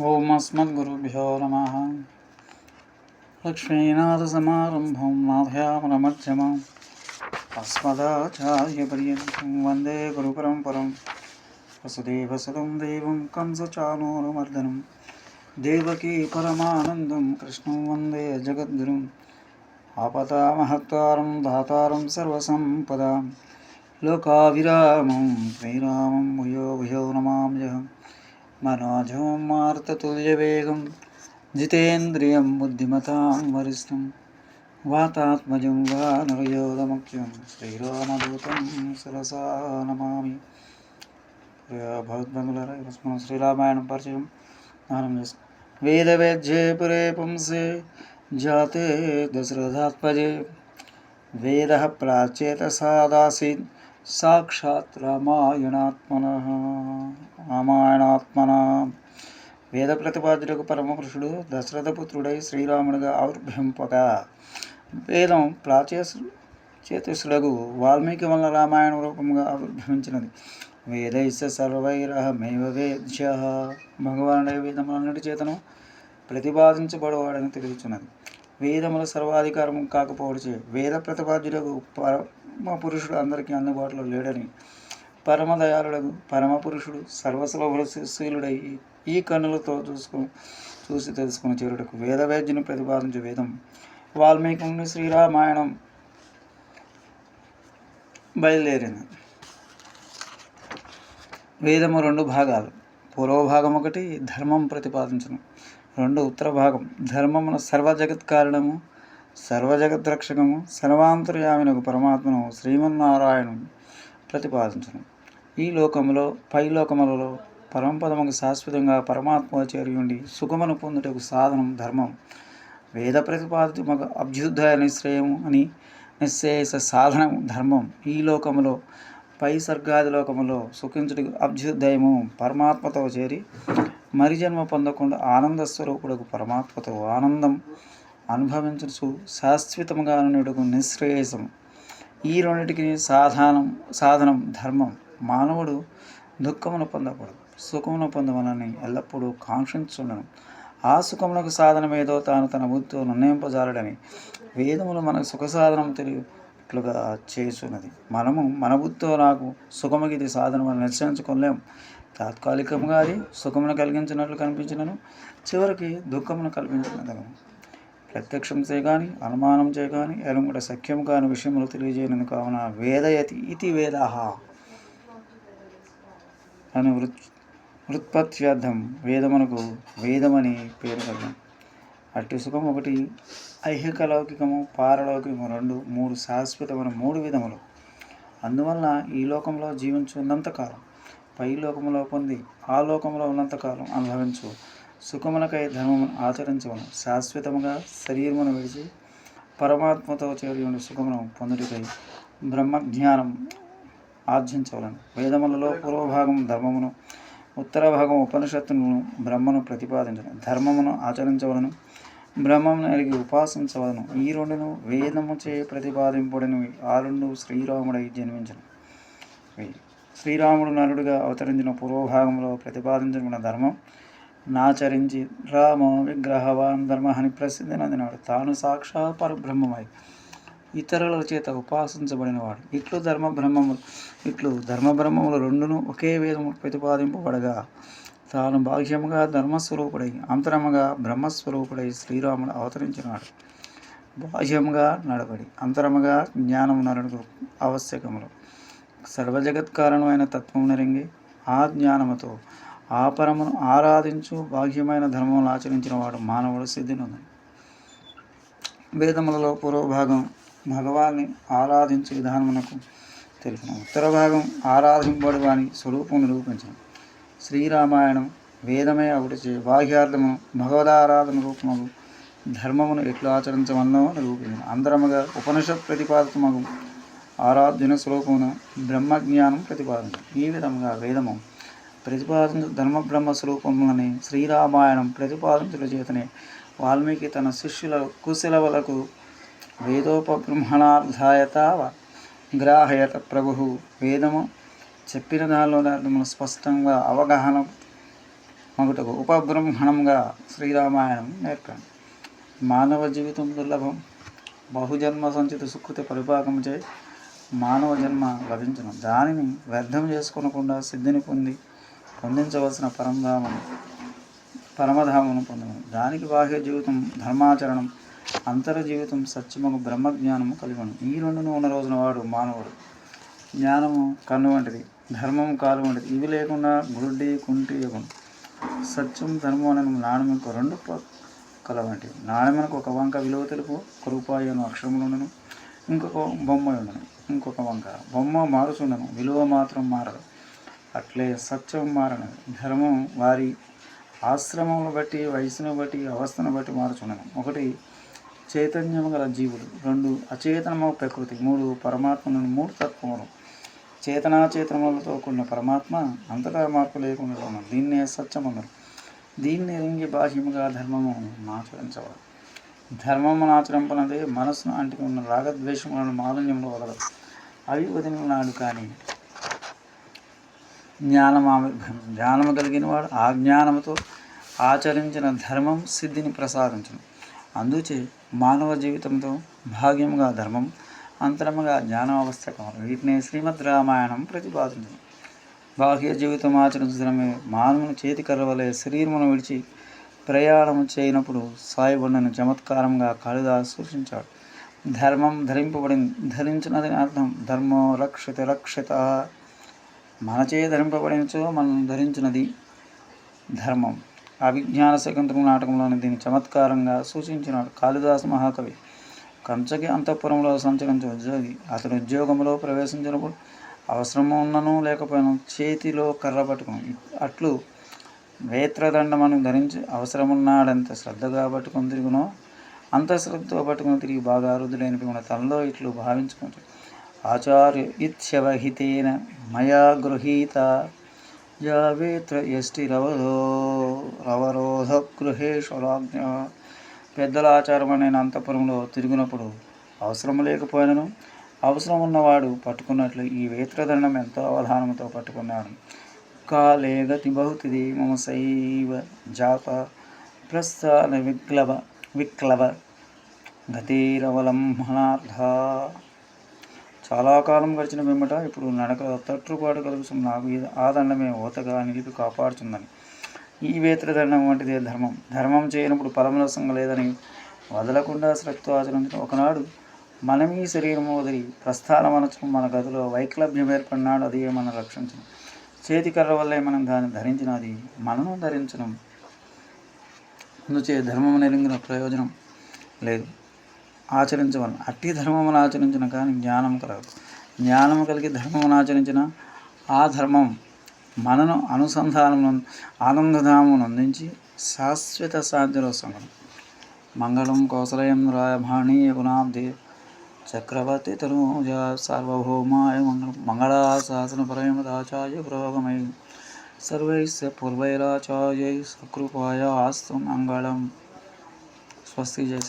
ఓం అస్మద్గురుభ్యో నమ. లక్ష్మీనాథసమారంభం నాథయామనమధ్యమం అస్మదాచార్యపర్యంతం వందే గురుపరంపరం. వసుదేవసుతం దేవం కంసచానూరమర్దనం. దేవకీ పరమానందం కృష్ణం వందే జగద్గురుం. ఆపదామహత్తారం దాతారం సర్వసంపదాం. లోకావిరామం శ్రీరామం భూయో భూయో నమామ్యహం. మనోజం మార్తతుల్యవేగం జితేంద్రియం బుద్ధిమతాం వరిష్టం వాతాత్మజం వా నరయోధముఖ్యం శ్రీరామదూతం శిరసా నమామి. భగవద్బంధులారా ఈరోజు శ్రీరామాయణం పరిచయం ధ్యానం చేసుకుంటాం వేద పురే పుంసే జాతే దశరథాత్మజే. వేద ప్రాచేత సాదాసీన్. సాక్షాత్ రామాయణాత్మన రామాయణాత్మన వేద ప్రతిపాదులకు పరమపురుషుడు దశరథపుత్రుడై శ్రీరాముడిగా ఆవిర్భవింపగా వేదం ప్రాచేసు చేతుసులకు వాల్మీకి వల్ల రామాయణ రూపంగా ఆవిర్భవించినది. వేదైస సర్వైరహమేవ వేద్య। భగవానుడే వేదములన్నిటి చేతను ప్రతిపాదించబడవాడని తెలుచున్నది వేదముల సర్వాధికారం కాకపోవచ్చే వేద ప్రతిపాద్యులకు మా పురుషుడు అందరికీ అందుబాటులో లేడని పరమదయాళుడకు పరమ పురుషుడు సర్వసులభశీలుడై ఈ కన్నులతో చూసుకుని చూసి తెలుసుకుని చేరుటకు వేదవేద్యుని ప్రతిపాదించే వేదం. వాల్మీకి శ్రీరామాయణం బయలుదేరింది. వేదము రెండు భాగాలు. పూర్వ భాగం ఒకటి ధర్మం ప్రతిపాదించడం రెండు ఉత్తర భాగం ధర్మమున సర్వజగత్ కారణము సర్వజగద్రక్షకము సర్వాంతర్యామినకు పరమాత్మను శ్రీమన్నారాయణుని ప్రతిపాదించను. ఈ లోకములో పై లోకములలో పరమపదముకు శాశ్వతంగా పరమాత్మ చేరి ఉండి సుఖమును పొందుటకు సాధనం ధర్మం వేద ప్రతిపాదితమగు అభ్యుదయ నిశ్రయము అని నిశ్చేష సాధనం ధర్మం ఈ లోకములో పై సర్గాది లోకములో సుఖించుటకు అభ్యుదయము పరమాత్మతో చేరి మరి జన్మ పొందకుండా ఆనంద స్వరూపుడకు పరమాత్మతో ఆనందం అనుభవించు శాశ్వతముగా నేడుకు నిశ్రేయసం ఈ రెండింటికి సాధనం సాధనం ధర్మం మానవుడు దుఃఖమును పొందకూడదు. సుఖమును పొందవలని ఎల్లప్పుడూ కాంక్షించుండను ఆ సుఖమునకు సాధనమేదో తాను తన బుద్ధితో నిర్ణయింపజాలడని వేదములు మనకు సుఖ సాధనం తెలియట్లుగా చేస్తున్నది మనము మన బుద్ధితో నాకు సుఖముకి సాధనం అని నిశ్చయించుకోలేం తాత్కాలికంగా అది సుఖమును కలిగించినట్లు కనిపించినను. చివరికి దుఃఖమును కల్పించినదగను ప్రత్యక్షం చేయగాని అనుమానం చేయగాని ఎలుముడ సఖ్యం కాని విషయములు తెలియజేయను కావున వేదయతి ఇది వేద అని వృత్ వృత్పత్త్యర్థం వేదమునకు వేదమని పేరు కలదు అట్టి సుఖం ఒకటి ఐహిక లౌకికము పారలౌకికము రెండు మూడు శాశ్వతమైన మూడు విధములు. అందువలన ఈ లోకంలో జీవించున్నంతకాలం పై లోకంలో పొంది ఆ లోకంలో ఉన్నంతకాలం అనుభవించు. సుఖమునకై ధర్మమును ఆచరించవను. శాశ్వతముగా శరీరమును విడిచి పరమాత్మతో చేరుకుని సుఖమును పొందుటకై బ్రహ్మజ్ఞానం ఆర్జించవలను. వేదములలో పూర్వభాగం ధర్మమును ఉత్తర భాగం ఉపనిషత్తును బ్రహ్మను ప్రతిపాదించను. ధర్మమును ఆచరించవలను బ్రహ్మమును ఎరిగి ఉపాసించవలను. ఈ రెండును వేదముచే ప్రతిపాదింపడినవి ఆ రెండు శ్రీరాముడై జన్మించను. శ్రీరాముడు నరుడుగా అవతరించిన పూర్వభాగంలో ప్రతిపాదించబడిన ధర్మం నాచరించి రామ విగ్రహవాన్ ధర్మ అని ప్రసిద్ధి నందినాడు తాను సాక్షాత్ పరబ్రహ్మమై ఇతరుల చేత ఉపాసించబడినవాడు. ఇట్లు ధర్మ బ్రహ్మములు ఇట్లు ధర్మ బ్రహ్మములు రెండును ఒకే వేదము ప్రతిపాదింపబడగా తాను బాహ్యముగా ధర్మస్వరూపుడై అంతరముగా బ్రహ్మస్వరూపుడై శ్రీరాముడు అవతరించినాడు. బాహ్యముగా నడబడి అంతరముగా జ్ఞానం నరుడు ఆవశ్యకములు. సర్వజగత్ కారణమైన తత్వం నరింగి ఆ జ్ఞానముతో ఆ పరమును ఆరాధించు బాహ్యమైన ధర్మములు ఆచరించిన వాడు మానవుడు సిద్ధినొందని వేదములలో పూర్వభాగం భగవాన్ని ఆరాధించే విధానమునకు తెలిపిన ఉత్తర భాగం ఆరాధింపడు వాని స్వరూపం నిరూపించిన శ్రీరామాయణం వేదమే ఒకటిచే బాహ్యార్థము భగవదారాధన రూపములు ధర్మమును ఎట్లు ఆచరించవన్నో నిరూపించిన. అందరముగా ఉపనిషత్ ప్రతిపాదితమగు ఆరాధ్యన స్వరూపమును బ్రహ్మజ్ఞానం ప్రతిపాదించు ఈ విధముగా వేదము ప్రతిపాదించు ధర్మ బ్రహ్మ స్వరూపములని శ్రీరామాయణం ప్రతిపాదించుల చేతనే వాల్మీకి తన శిష్యుల కుశలవలకు వేదోపబ్రహ్మణార్థాయత గ్రాహయత ప్రభు వేదము చెప్పిన దానిలో అర్థములు స్పష్టంగా అవగాహన మొదటకు ఉపబ్రహ్మణంగా శ్రీరామాయణం నేర్పండి. మానవ జీవితం దుర్లభం. బహుజన్మ సంచిత సుకృతి పరిపాకం చే మానవ జన్మ లభించను. దానిని వ్యర్థం చేసుకోనకుండా సిద్ధిని పొంది పొందించవలసిన పరంధామం పరమధామను పొందను దానికి బాహ్య జీవితం ధర్మాచరణం అంతర జీవితం సత్యముకు బ్రహ్మజ్ఞానము కలిగను. ఈ రెండును ఉన్న రోజున వాడు మానవుడు. జ్ఞానము కన్ను వంటిది ధర్మం కాలు వంటిది. ఇవి లేకుండా గుడ్డి కుంటి యుగం సత్యం ధర్మం అనే నాణ్యమకు రెండు కల వంటివి. నాణ్యమనకు ఒక వంక విలువ తెలుపు ఒక రూపాయి అను అక్షరములు ఉండను. ఇంకొక బొమ్మ ఉండను. ఇంకొక వంక. బొమ్మ మారుచుండను. విలువ మాత్రం మారదు. అట్లే సత్యం మారనది ధర్మం వారి ఆశ్రమమును బట్టి వయసును బట్టి అవస్థను బట్టి మారుచుండను ఒకటి చైతన్యము గల జీవుడు. రెండు అచేతనము ప్రకృతి. మూడు పరమాత్మను మూడు తత్వములు చేతనాచేతనములతో కూడిన పరమాత్మ అంతటా మార్పు లేకుండా ఉన్నది దీన్నే సత్యమన్నారు దీన్ని రింగి బాహ్యముగా ధర్మము ఆచరించవాలి ధర్మమును ఆచరింపనదే మనస్సును అంటికి ఉన్న రాగద్వేషములను మాలిన్యంలో వదలదు. అవి వదిలినాడు కానీ జ్ఞానమామి జ్ఞానము కలిగిన వాడు ఆ జ్ఞానముతో ఆచరించిన ధర్మం సిద్ధిని ప్రసాదించను. అందుచే మానవ జీవితంతో భాగ్యముగా ధర్మం అంతరముగా జ్ఞానం ఆవశ్యకం వీటినే శ్రీమద్ రామాయణం ప్రతిపాదించింది బాహ్య జీవితం ఆచరించడమే మానవుని చేతి కర్రవలే శరీరమును విడిచి ప్రయాణం చేయనప్పుడు సాయిబండను చమత్కారంగా కాళిదాస్ సూచించాడు. ధర్మం ధరింపబడింది ధరించినది అర్థం ధర్మో రక్షిత రక్షిత మనచే ధరింపబడినచో మనం ధరించినది ధర్మం. అభిజ్ఞాన శకుంతల నాటకంలోని దీన్ని చమత్కారంగా సూచించినాడు కాళిదాస్ మహాకవి కంచకి అంతఃపురంలో సంచరించే ఉద్యోగి అతడు ఉద్యోగంలో ప్రవేశించినప్పుడు అవసరం ఉన్నను లేకపోయినా చేతిలో కర్ర పట్టుకుని అట్లు వేత్రదండమను ధరించి అవసరమున్నాడంత శ్రద్ధగా పట్టుకొని తిరుగునో అంత శ్రద్ధతో పట్టుకుని తిరిగి బాగా అరుదులైన ఉన్న తనలో ఇట్లు భావించుకుంటాడు. ఆచార్య ఇత్యవహితేన మయా గృహీత. యావేత్ర రవరోధ గృహేశ్వరాజ్ఞ పెద్దల ఆచారం నేను అంతఃపురంలో తిరిగినప్పుడు అవసరం లేకపోయినను అవసరం ఉన్నవాడు పట్టుకున్నట్లు ఈ వేత్రదండం ఎంతో అవధానంతో పట్టుకున్నాడు కాలే గతి బహుతిది మమ శైవ జాత ప్రస్థాన విక్లవ విక్లవ గతిరవలంబనార్థ చాలా కాలం గడిచిన వెంబట ఇప్పుడు నడక తట్టుపాటు కలుగుతున్న నాకు ఆ దండమే ఓతగా నిలిపి కాపాడుతుందని. ఈ వేత్రదండం వంటిదే ధర్మం. ధర్మం చేయనప్పుడు పరమరసం లేదని వదలకుండా శ్రద్ధతో ఆచరించిన ఒకనాడు మనం ఈ శరీరము వదిలి ప్రస్థానం అనచడం మన గదిలో వైక్లభ్యం ఏర్పడినాడు అది మనం రక్షించడం. చేతి కర్ర వల్లే మనం దాన్ని ధరించినది మనము ధరించడం. అందుచే ధర్మం నెరిగిన ప్రయోజనం లేదు. ఆచరించవలను. అట్టి ధర్మమును ఆచరించిన కానీ జ్ఞానం కలగదు జ్ఞానము కలిగి ధర్మమును ఆచరించిన ఆ ధర్మం మనను అనుసంధానం ఆనందధామను అందించి శాశ్వత శాంతిలో మంగళం కౌసలయం రాయభాణి గుణాబ్ది చక్రవర్తి తనుజ సార్వభౌమాయ మంగళం మంగళాశాసన పరమదాచార్య పురోగమై సర్వైస్ పూర్వైరాచార్యై సకృపాయ ఆస్తు మంగళం. స్వస్తి జయ